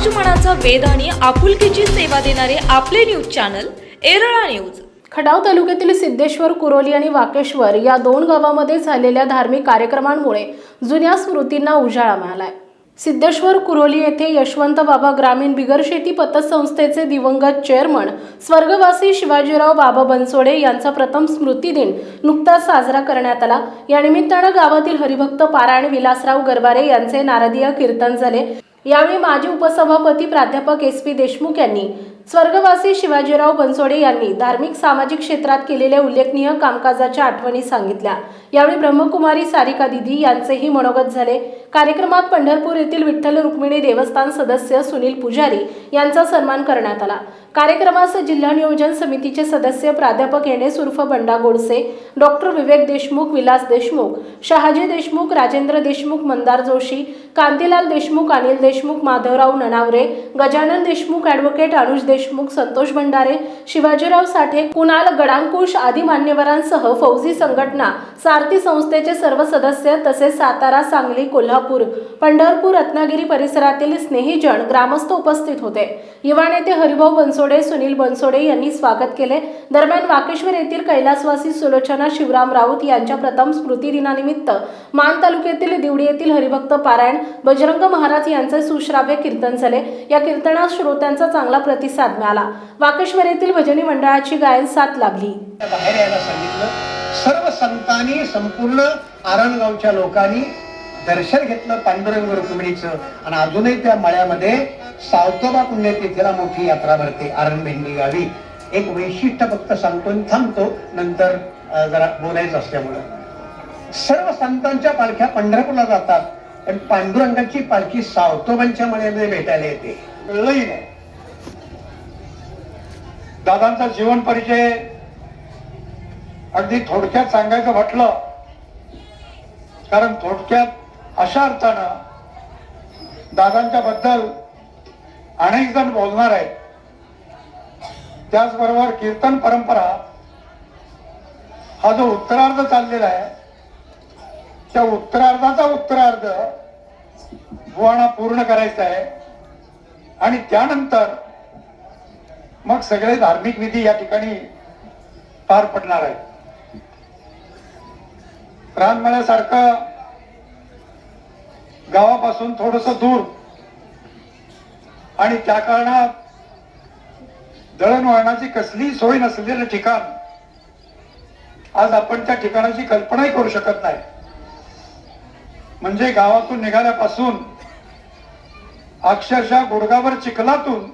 समाजमनाचा वेध आणि आपुलकीची सेवा देणारे आपले न्यूज चॅनल एरळा न्यूज. खडाव तालुक्यातील सिद्धेश्वर कुरोली आणि वाकेश्वर या दोन गावामध्ये झालेल्या धार्मिक कार्यक्रमांमुळे जुन्या स्मृतींना उजाळा मिळालाय. सिद्धेश्वर कुरोली येथे यशवंत बाबा ग्रामीण बिगर शेती पतसंस्थेचे दिवंगत चेअरमन स्वर्गवासी शिवाजीराव बाबा बनसोडे यांचा प्रथम स्मृती दिन नुकताच साजरा करण्यात आला. या निमित्तानं गावातील हरिभक्त पारायण विलासराव गरबारे यांचे नारदीय कीर्तन झाले. यावेळी माजी उपसभापती प्राध्यापक एस पी देशमुख यांनी स्वर्गवासी शिवाजीराव बनसोडे यांनी धार्मिक सामाजिक क्षेत्रात केलेल्या उल्लेखनीय कामकाजाच्या आठवणी सांगितल्या. यावेळी ब्रह्मकुमारी सारिका दिदी यांचेही मनोगत झाले. कार्यक्रमात पंढरपूर येथील विठ्ठल रुक्मिणी देवस्थान सदस्य सुनील पुजारी यांचा सन्मान करण्यात आला. कार्यक्रमास जिल्हा नियोजन समितीचे सदस्य प्राध्यापक येणे सुर्फ बंडा गोडसे डॉक्टर विवेक देशमुख विलास देशमुख शहाजी देशमुख राजेंद्र देशमुख मंदार जोशी कांतीलाल देशमुख अनिल देशमुख माधवराव ननावरे गजानन देशमुख ॲडव्होकेट अनुज देशमुख संतोष भंडारे शिवाजीराव साठे कुणाल गडांकुश आदी मान्यवरांसह फौजी संघटना सारथी संस्थेचे सर्व सदस्य तसेच सातारा सांगली कोल्हापूर पंढरपूर रत्नागिरी परिसरातील स्नेहीजन ग्रामस्थ उपस्थित होते. युवा नेते हरिभाऊ बनसोडे सुनील बनसोडे यांनी स्वागत केले. दरम्यान वाकेश्वर येथील कैलासवासी सुलोचना शिवराम राऊत यांच्या प्रथम स्मृती दिनानिमित्त मान तालुक्यातील दिवडी येथील हरिभक्त पारायण बजरंग महाराज यांचे सुश्राव्य कीर्तन झाले. या कीर्तनास श्रोत्यांचा चांगला प्रतिसाद मिळाला वाकेश्वर येथील भजनी मंडळाची गायन साथ लाभली. बाहेर यायला सांगितलं. सर्व संतांनी संपूर्ण आरणगावच्या लोकांनी दर्शन घेतलं पांडुरंग रुक्मिणीचं. आणि अजूनही त्या मळ्यामध्ये सावतोबा पुण्यतिथीला मोठी यात्रा भरते आरणभेंडी गावी. एक वैशिष्ट्य फक्त सांगतो थांबतो नंतर जरा बोलायचं असल्यामुळं. सर्व संतांच्या पालख्या पंढरपूरला जातात पण पांडुरंगाची पालखी सावतोबांच्या मळ्यामध्ये भेटायला येते. कळलंही नाही. दादांचा जीवन परिचय अगदी थोडक्यात सांगायचं म्हटलं कारण थोडक्यात अशा अर्थानं दादांच्या बद्दल अनेक जण बोलणार आहेत. त्याचबरोबर कीर्तन परंपरा हा जो उत्तरार्ध चाललेला आहे त्या उत्तरार्धाचा उत्तरार्ध बुवाणा पूर्ण करायचा आहे. आणि त्यानंतर मग सगळे धार्मिक विधी या ठिकाणी पार पडणार आहेत. रानमळ्यासारखं गावापासून थोडस दूर आणि त्या कारणात दळणवळणाची कसलीही सोय नसलेलं ठिकाण आज आपण त्या ठिकाणाची कल्पनाही करू शकत नाही. म्हणजे गावातून निघाल्यापासून अक्षरशः गुडगावर चिखलातून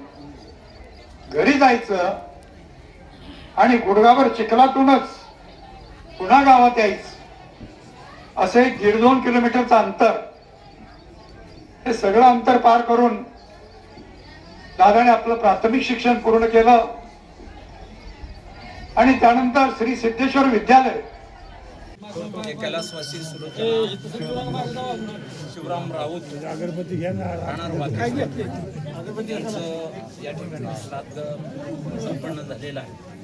घरी जायचं आणि गुडगावर चिखलातूनच पुन्हा गावात यायचं. असे एक दीड दोन किलोमीटरचं अंतर. हे सगळं अंतर पार करून दादाने आपलं प्राथमिक शिक्षण पूर्ण केलं. आणि त्यानंतर श्री सिद्धेश्वर विद्यालय. कैलासवासी शिवराम राऊत. त्यांचं या ठिकाणी श्राद्ध संपन्न झालेलं आहे.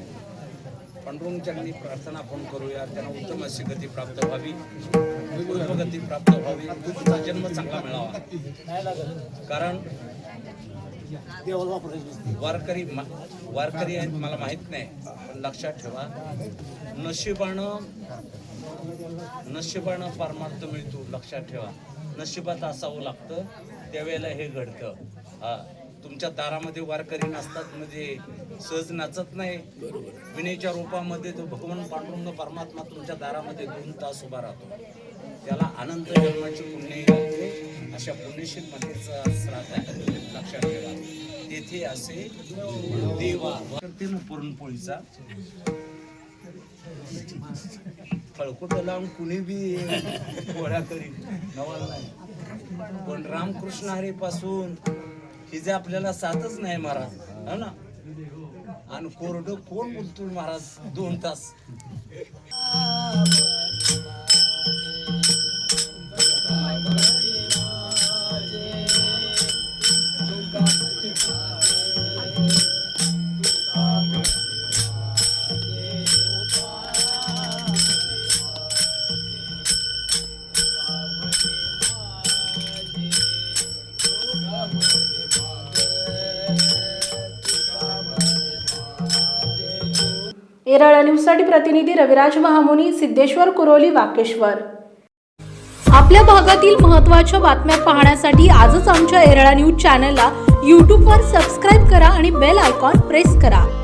पांडुरंगच्यांनी प्रार्थना आपण करूया. त्यांना उत्तम अशी गती प्राप्त व्हावी. गती प्राप्त व्हावी. त्यांचा जन्म चांगला मिळावा. कारण वारकरी मा- वारकरी आहेत मला माहीत नाही. पण लक्षात ठेवा. नशिबानं नशिबानं परमार्थ मिळतो लक्षात ठेवा. नशिबात असावं लागतं त्यावेळेला हे घडतं. हा. तुमच्या दारामध्ये वारकरी नसतात म्हणजे सहज नाचत नाही. विणेच्या रूपामध्ये तो भगवान पांडुरंग परमात्मा तुमच्या दारामध्ये दोन तास उभा राहतो. त्याला अनंत जन्माची पुण्य अशा पुण्यशील मध्येचा श्राद्ध आहे. लक्षात ठेवा. तेथे असे देवा करते ना पुरणपोळीचा. फळकुट लावून कुणी बी गोळा करीन. नवल नाही. पण रामकृष्ण हरी पासून हिजे आपल्याला साथच नाही महाराज. हो ना? आणि कोरडं कोण बोलतो महाराज? दोन तास. येरळा न्यूजसाठी प्रतिनिधी रविराज महामुनी सिद्धेश्वर कुरोली वाकेश्वर. आपल्या भागातील महत्त्वाच्या बातम्या पाहण्यासाठी आजच आमच्या एरळा न्यूज चॅनलला यूट्यूबवर सबस्क्राईब करा आणि बेल आयकॉन प्रेस करा.